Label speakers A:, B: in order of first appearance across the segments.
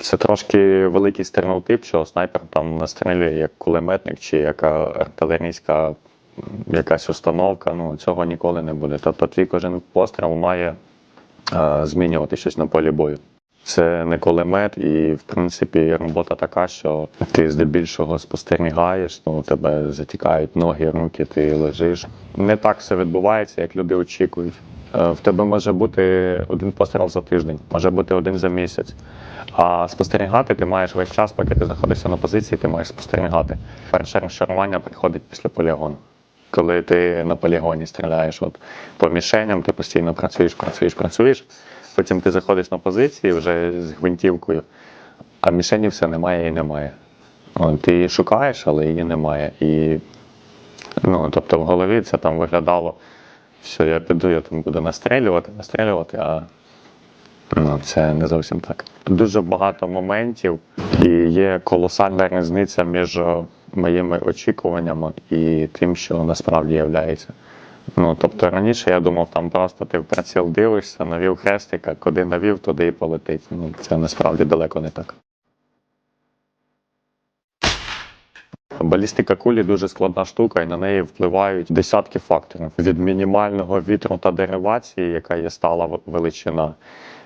A: Це трошки великий стереотип, що снайпер там настрілює як кулеметник чи як артилерійська якась установка. Ну цього ніколи не буде. Тобто твій кожен постріл має е, змінювати щось на полі бою. Це не кулемет, і в принципі робота така, що ти здебільшого спостерігаєш, ну тебе затікають ноги, руки, ти лежиш. Не так все відбувається, як люди очікують. Е, В тебе може бути один постріл за тиждень, може бути один за місяць. А спостерігати ти маєш весь час, поки ти знаходишся на позиції, ти маєш спостерігати. Перше розчарування приходить після полігону. Коли ти на полігоні стріляєш от, по мішеням, ти постійно працюєш, працюєш, працюєш. Потім ти заходиш на позиції вже з гвинтівкою, а мішені все немає і немає. Ти її шукаєш, але її немає. І, ну, тобто в голові це там виглядало, що я піду, я там буду настрілювати, настрілювати, а ну, це не зовсім так. Дуже багато моментів, і є колосальна різниця між е, моїми очікуваннями і тим, що насправді являється. Ну, тобто раніше я думав, там просто ти в приціл дивишся, навів хрестика, куди навів, туди і полетить. Ну, це насправді далеко не так. Балістика кулі дуже складна штука, і на неї впливають десятки факторів: від мінімального вітру та деривації, яка є стала величина.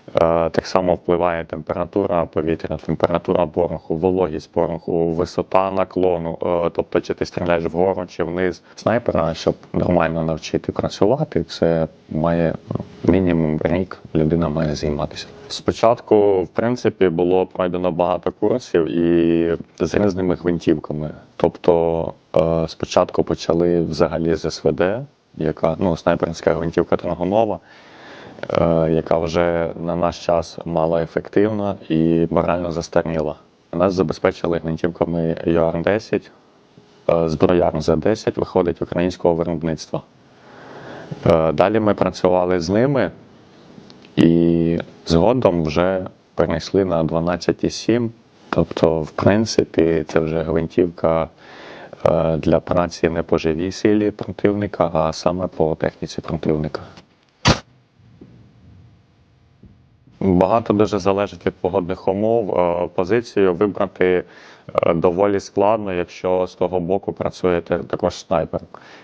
A: Е, Так само впливає температура повітря, температура пороху, вологість пороху, висота наклону, е, тобто чи ти стріляєш вгору чи вниз. Снайпера, щоб нормально навчити працювати, це має ну, мінімум рік людина має займатися. Спочатку, в принципі, було пройдено багато курсів і з різними гвинтівками. Тобто е, спочатку почали взагалі з СВД, яка ну, снайперська гвинтівка Драгунова е, яка вже на наш час мало ефективна і морально застаріла. Нас забезпечили гвинтівками UR-10, е, зброяр Z10 виходить українського виробництва. Е, Далі ми працювали з ними і згодом вже перейшли на 12,7. Тобто, в принципі, це вже гвинтівка е, для праці не по живій силі противника, а саме по техніці противника. Багато дуже залежить від погодних умов. Е, Позицію вибрати е, доволі складно, якщо з того боку працює також снайпер.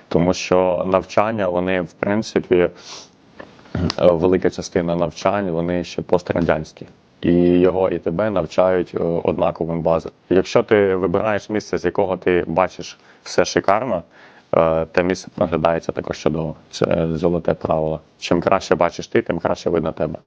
A: Тому що навчання, вони, в принципі, е, велика частина навчань, вони ще пострадянські. І його і тебе навчають однаковим базам. Якщо ти вибираєш місце, з якого ти бачиш все шикарно, те місце проглядається також чудово. Це золоте правило. Чим краще бачиш ти, тим краще видно тебе.